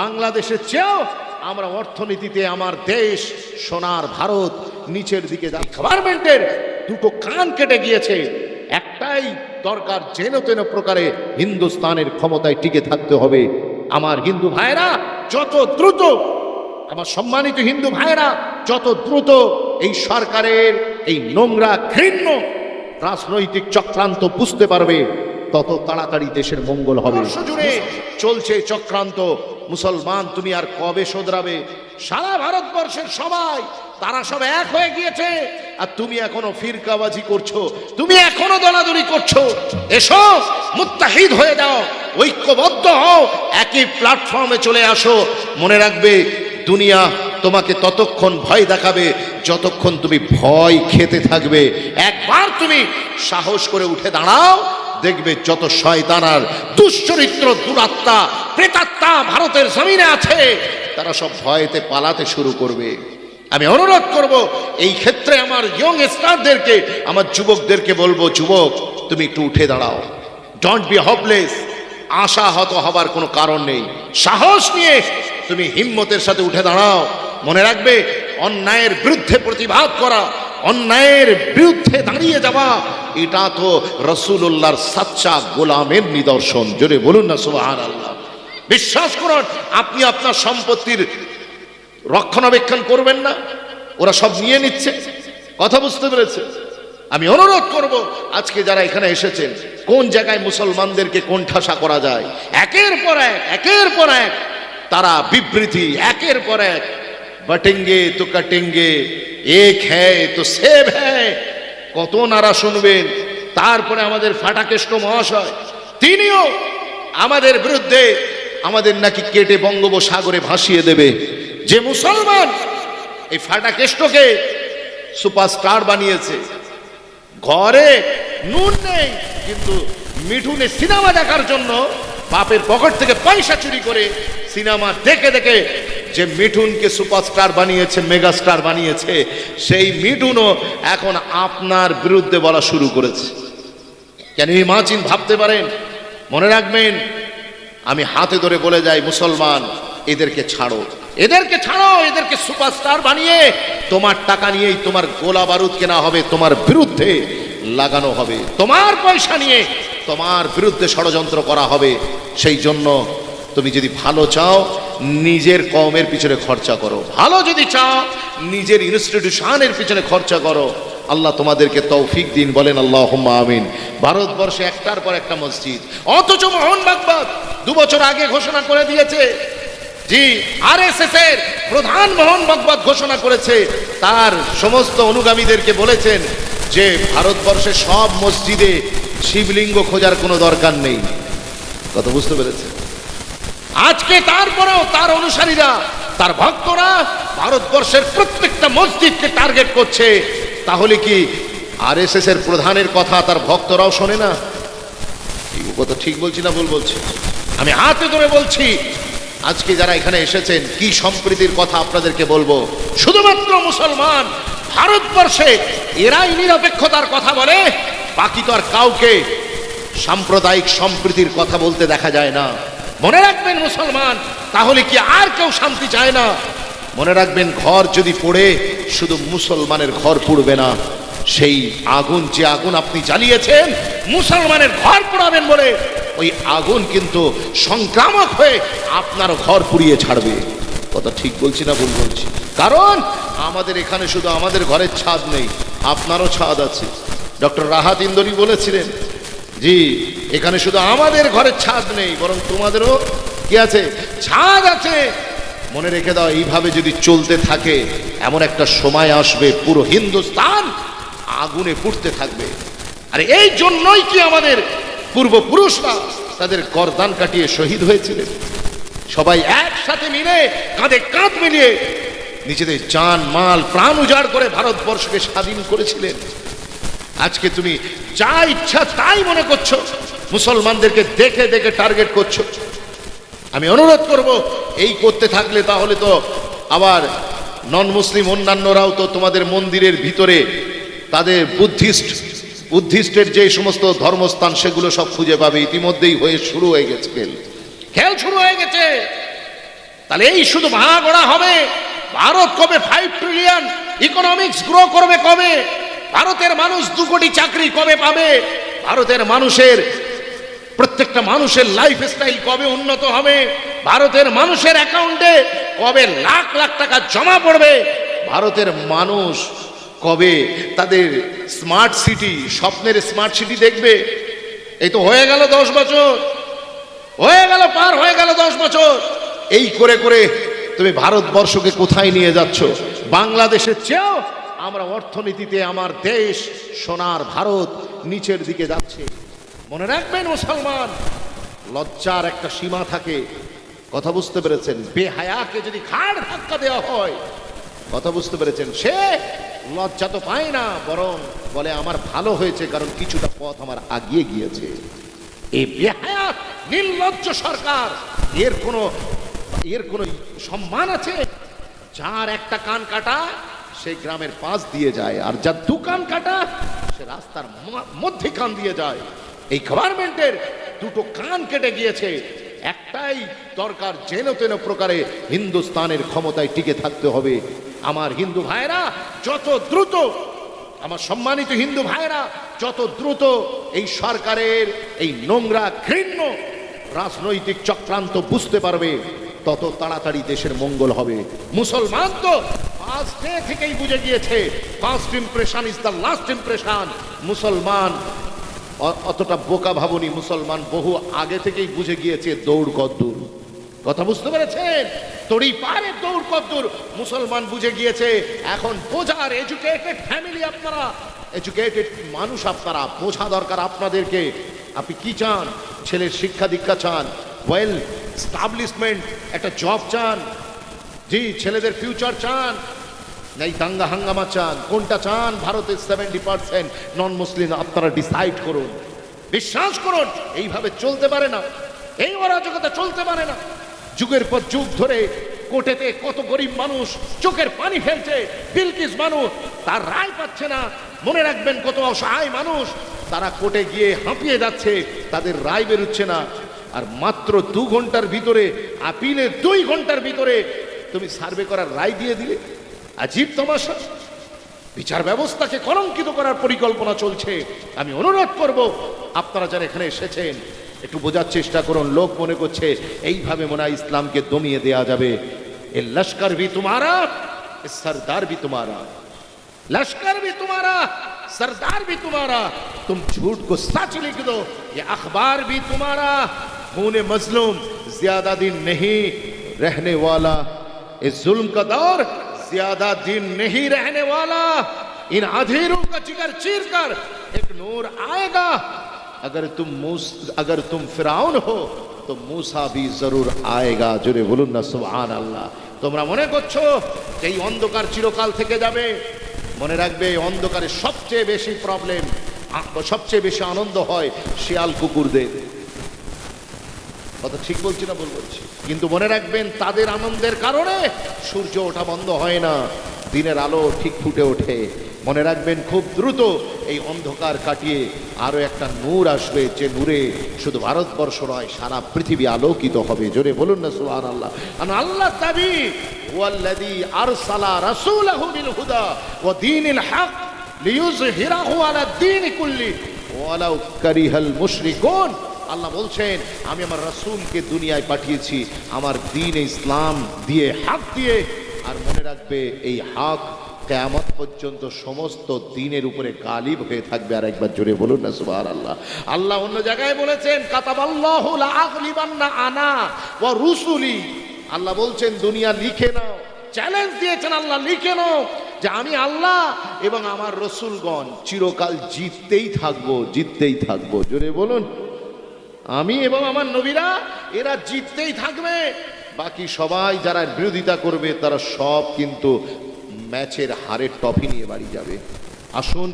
বাংলাদেশের চেয়েও আমরা অর্থনীতিতে আমার দেশ, সোনার ভারত, নিচের দিকে যা গভর্নমেন্টের দুটো কান কেটে গিয়েছে, একটাই দরকার যেন তেন প্রকারে হিন্দুস্তানের ক্ষমতায় টিকে থাকতে হবে। আমার হিন্দু ভাইরা যত দ্রুত, আমার সম্মানিত হিন্দু ভাইরা যত দ্রুত এই সরকারের এই নোংরা ঘৃণ্য রাজনৈতিক চক্রান্ত বুঝতে পারবে তত তাড়াতাড়ি দেশের মঙ্গল হবে। চলছে চক্রান্ত। মুসলমান, তুমি আর কবে শোধরাবে? সারা ভারতবর্ষের সবাই, তারা সব এক হয়ে গিয়েছে। আর তুমি এখনও ফিরকাবাজি করছ, তুমি এখনও দলাদলি করছ। এসো, মুত্তাহিদ হয়ে যাও, ঐক্যবদ্ধ হও, একই প্ল্যাটফর্মে চলে আসো। মনে রাখবে, দুনিয়া তোমাকে ততক্ষণ ভয় দেখাবে, যতক্ষণ তুমি ভয় খেতে থাকবে। একবার তুমি সাহস করে উঠে দাঁড়াও দেখবে যত শয়তানার দুশ্চরিত্র দুরাত্মা প্রেতাত্মা ভারতের জমিনে আছে, তারা সব ভয়েতে পালাতে শুরু করবে। আমি অনুরোধ করব, এই ক্ষেত্রে আমার ইয়ং স্টারদেরকে আমার যুবকদেরকে বলব, যুবক, তুমি একটু উঠে দাঁড়াও। ডোন্ট বি হপলেস আশাহত হবার কোনো কারণ নেই। সাহস নিয়ে তুমি হিম্মতের সাথে উঠে দাঁড়াও। মনে রাখবে, অন্যায়ের বিরুদ্ধে প্রতিবাদ করা, অন্যায়ের বিরুদ্ধে দাঁড়িয়ে যাওয়া এটা তো রসুল্লাহর সাচ্চা গোলামের নিদর্শন। জোরে বলুন না সুবাহান আল্লাহ বিশ্বাস করুন, আপনি আপনার সম্পত্তির রক্ষণাবেক্ষণ করবেন না, ওরা সব নিয়ে নিচ্ছে। কথা বুঝতে পেরেছে? আমি অনুরোধ করব, আজকে যারা এখানে এসেছেন, কোন জায়গায় মুসলমানদেরকে কোণঠাসা করা যায়? একের পর এক, একের পর এক, তারা বিবৃতি, একের পর এক, বটেঙ্গে তো কাটেঙ্গে, এক হ্যায় তো সেব হ্যায়। কত নারা শুনবেন? তারপরে আমাদের ফাটাকেষ্ট মহাশয়, তিনিও আমাদের বিরুদ্ধে আমাদের নাকি কেটে বঙ্গোপসাগরে ভাসিয়ে দেবে। যে মুসলমান এই ফাটাকেষ্টকে সুপারস্টার বানিয়েছে। ঘরে নুন নেই, কিন্তু মিঠুনে সিনেমা দেখার জন্য বাপের পকেট থেকে পয়সা চুরি করে সিনেমা দেখে দেখে যে মিঠুনকে সুপারস্টার বানিয়েছে, মেগাস্টার বানিয়েছে, সেই মিঠুনও এখন আপনার বিরুদ্ধে বলা শুরু করেছে। কেন ইমাজিন ভাবতে পারেন? মনে রাখবেন, আমি হাতে ধরে বলে যাই, মুসলমান, এদেরকে ছাড়ো। এদেরকে ছাড়ো, এদেরকে সুপারস্টার বানিয়ে, তোমার টাকা নিয়েই তোমার গোলা বারুদ কেনা হবে, তোমার বিরুদ্ধে লাগানো হবে। তোমার পয়সা নিয়ে তোমার বিরুদ্ধে ষড়যন্ত্র করা হবে, সেই জন্য তুমি যদি ভালো চাও, নিজের কমের পিছনে খরচা করো। ভালো যদি চাও, নিজের ইনস্টিটিউশনের পিছনে খরচা করো। আল্লাহ তোমাদেরকে তৌফিক দিন, বলেন আল্লাহ আমিন। ভারতবর্ষে একটার পর একটা মসজিদ। অথচ মোহন বাগবাদ দু বছর আগে ঘোষণা করে দিয়েছে জি আর এর প্রধান মোহন বাগবাদ ঘোষণা করেছে। তার সমস্ত অনুগামীদেরকে বলেছেন যে ভারতবর্ষে সব মসজিদে শিবলিঙ্গ খোঁজার কোনো দরকার নেই। কথা বুঝতে পেরেছে আজকে তারপরেও তার অনুসারীরা, তার ভক্তরা ভারতবর্ষের প্রত্যেকটা মসজিদকে টার্গেট করছে। তাহলে কি আর এর প্রধানের কথা তার ভক্তরাও শোনে না? কথা ঠিক বলছি না ভুল বলছি? আমি হাতে ধরে বলছি, আজকে যারা এখানে এসেছেন, কি সম্প্রীতির কথা আপনাদেরকে বলব? শুধুমাত্র মুসলমান, ভারতবর্ষে এরাই নিরপেক্ষতার কথা বলে, বাকি তো আর কাউকে সাম্প্রদায়িক সম্প্রীতির কথা বলতে দেখা যায় না। মনে রাখবেন মুসলমান, তাহলে কি আর কেউ শান্তি চায় না? মনে রাখবেন ঘর যদি পড়ে, শুধু মুসলমানের ঘর পড়বে না। সেই আগুন, যে আগুন আপনি জ্বালিয়েছেন, মুসলমানের ঘর পোড়াবেন বলে, ওই আগুন কিন্তু সংক্রামক হয়ে আপনার ঘর পুড়িয়ে ছাড়বে। কথা ঠিক বলছি না ভুল বলছি? কারণ আমাদের এখানে শুধু আমাদের ঘরের ছাদ নেই, আপনারও ছাদ আছে। ডক্টর রাহাত ইন্দরি বলেছিলেন জি, এখানে শুধু আমাদের ঘরের ছাদ নেই, বরং তোমাদেরও কি আছে? ছাদ আছে। মনে রেখে দাও, এইভাবে যদি চলতে থাকে, এমন একটা সময় আসবে, পুরো হিন্দুস্তান আগুনে পুড়তে থাকবে। আর এই জন্যই কি আমাদের পূর্বপুরুষরা তাদের গরদান কাটিয়ে শহীদ হয়েছিলেন? সবাই একসাথে মিলে, কাঁধে কাঁধ মিলিয়ে নিজেদের জান, মাল, প্রাণ উজাড় করে ভারতবর্ষকে স্বাধীন করেছিলেন। আজকে তুমি যা ইচ্ছা তাই মনে করছ। মুসলমানদেরকে দেখে দেখে টার্গেট করছ। আমি অনুরোধ করব, এই করতে থাকলে তাহলে তো আবার নন মুসলিম অন্যান্যরাও তো তোমাদের মন্দিরের ভিতরে তাদের বুদ্ধিস্ট, বুদ্ধিস্টের যে সমস্ত ধর্মস্থান সেগুলো সব খুঁজে পাবে। ইতিমধ্যেই হয়ে শুরু হয়ে গেছে খেল। খেল শুরু হয়ে গেছে। তাহলে এই শুধু ভাঙাগড়া হবে। ভারত কবে ফাইভ ট্রিলিয়ন ইকোনমিক্স গ্রো করবে কবে? ভারতের মানুষ দু কোটি চাকরি কবে পাবে? ভারতের মানুষের, প্রত্যেকটা মানুষের লাইফ স্টাইল কবে উন্নত হবে? ভারতের মানুষের অ্যাকাউন্টে কবে লাখ লাখ টাকা জমা পড়বে? ভারতের মানুষ কবে তাদের স্মার্ট সিটি স্বপ্নের স্মার্ট সিটি দেখবে? এই তো হয়ে গেল দশ বছর। হয়ে গেল পার হয়ে গেল দশ বছর। এই করে করে তুমি ভারতবর্ষকে কোথায় নিয়ে যাচ্ছ? বাংলাদেশের চেয়েও আমরা অর্থনীতিতে আমার দেশ, সোনার ভারত নিচের দিকে যাচ্ছে। মনে রাখবেন মুসলমান, লজ্জার একটা সীমা থাকে। কথা বুঝতে পেরেছেন? বেহায়াকে যদি ঘাড় ধাক্কা দেওয়া হয়, কথা বুঝতে পেরেছেন? সে লজ্জা তো পায় না, বরং বলে, আমার ভালো হয়েছে কারণ কিছুটা পথ আমার আগিয়ে গিয়েছে। এই বেহায়া, নির্লজ্জ সরকার, এর কোনো এর কোনো সম্মান আছে? যার একটা কান কাটা সেই গ্রামের পাশ দিয়ে যায়, আর যার দু কান কাটা, সে রাস্তার মধ্যে কান দিয়ে যায়। এই গভর্নমেন্টের দুটো কান কেটে গিয়েছে। একটাই দরকার যেন তেন প্রকারে হিন্দুস্তানের ক্ষমতায় টিকে থাকতে হবে। আমার হিন্দু ভাইরা যত দ্রুত, আমার সম্মানিত হিন্দু ভাইরা যত দ্রুত এই সরকারের এই নোংরা ঘৃণ্য রাজনৈতিক চক্রান্ত বুঝতে পারবে, তত তাড়াতাড়ি দেশের মঙ্গল হবে। মুসলমান তো ফার্স্ট ডে থেকেই বুঝে গিয়েছে first impression is the last impression মুসলমান অতটা বোকা ভাবনি, মুসলমান বহু আগে থেকেই বুঝে গিয়েছে দৌড় কদ্দূর। কথা বুঝতে পেরেছেন? তড়ি পারে দৌড় কদ্দূর। মুসলমান বুঝে গিয়েছে, এখন বোঝার এডুকেটেড ফ্যামিলি আপনারা। এডুকেটেড মানুষ আপনারা, বোঝা দরকার আপনাদেরকে। আপনি কি চান? ছেলের শিক্ষা দীক্ষা চান? ওয়েল স্টাবলিশমেন্ট একটা জব চান। জি, ছেলেদের ফিউচার চান। নাই দাঙ্গা হাঙ্গামা চান। কোনটা চান? ভারতের সেভেন্টি পার্সেন্ট নন মুসলিম আপনারা ডিসাইড করুন। বিশ্বাস করুন, এইভাবে চলতে পারে না। এই অরাজকতা চলতে পারে না। যুগের পর যুগ ধরে কোর্টেতে কত গরিব মানুষ চোখের পানি ফেলছে, বিলকিস মানুষ, তার রায় পাচ্ছে না। মনে রাখবেন কত অসহায় মানুষ, তারা কোর্টে গিয়ে হাঁপিয়ে যাচ্ছে, তাদের রায় বেরোচ্ছে না। আর মাত্র দু ঘণ্টার ভিতরে, আপিলে দুই ঘণ্টার ভিতরে তুমি সার্ভে করার রায় দিয়ে দিলে আজীব তমাশা বিচার ব্যবস্থাকে কলঙ্কিত করার পরিকল্পনা চলছে আমি অনুরোধ করব আপনারা যারা এখানে এসেছেন একটু বোঝার চেষ্টা করুন লোক মনে করছে এইভাবে মনে হয় ইসলামকে দমিয়ে দেয়া যাবে এ লস্কর ভি তোমারা এ সরদার ভি তোমারা लश्कर भी तुम्हारा सरदार भी तुम्हारा तुम झूठ को सच लिख दो ये अखबार भी तुम्हारा खून मजलूम ज्यादा दिन नहीं रहने वाला इस जुल्म का दौर ज्यादा दिन नहीं रहने वाला इन अधेरों का जिगर चीर कर एक नूर आएगा अगर तुम मूस अगर तुम फिराउन हो তো মুসা বি জরুর আয়েগা জোরে বলুন না সুবহান আল্লাহ তোমরা মনে করছো যে এই অন্ধকার চিরকাল থেকে যাবে মনে রাখবে এই অন্ধকারে সবচেয়ে বেশি প্রবলেম সবচেয়ে বেশি আনন্দ হয় শিয়াল কুকুরদের কথা ঠিক বলছি না ভুল বলছি? কিন্তু মনে রাখবেন, তাদের আনন্দের কারণে সূর্য ওঠা বন্ধ হয় না, দিনের আলো ঠিক ফুটে ওঠে। মনে রাখবেন, খুব দ্রুত এই অন্ধকার কাটিয়ে আরও একটা নূর আসবে যে নূরে শুধু ভারতবর্ষ নয়, সারা পৃথিবী আলোকিত হবে। জোরে বলুন না সুবহান আল্লাহ আল্লাহ দাবি ওয়াল্লাযী আরসালা রাসূলাহু বিল হুদা ওয়া দীনিল হক লিইয়ুযহিরাহু আলা দ্বীনি কুল্লি ওয়ালাউ কারিহাল মুশরিকুন। আল্লাহ বলছেন, আমি আমার রাসূলকে দুনিয়ায় পাঠিয়েছি, আমার দিন ইসলাম দিয়ে হাত দিয়ে, আর মনে রাখবে এই হক কেয়ামত পর্যন্ত সমস্ত দিনের উপরে গালিব হয়ে থাকবে। আর একবার জোরে বলুন না সুবহান আল্লাহ আল্লাহ অন্য জায়গায় বলেছেন, কাতাবাল্লাহু লা আগলিবান্না আনা ওয়া রুসুলি। আল্লাহ বলছেন, দুনিয়া লিখে নাও চ্যালেঞ্জ দিয়েছেন আল্লাহ, লিখে নাও যে আমি আল্লাহ এবং আমার রসুলগণ চিরকাল জিততেই থাকব জিততেই থাকব। জোরে বলুন। আমি এবং আমার নবীরা, এরা জিততেই থাকবে। বাকি সবাই যারা বিরোধিতা করবে, তারা সব কিন্তু ম্যাচের হারের ট্রফি নিয়ে বাড়ি যাবে। আসুন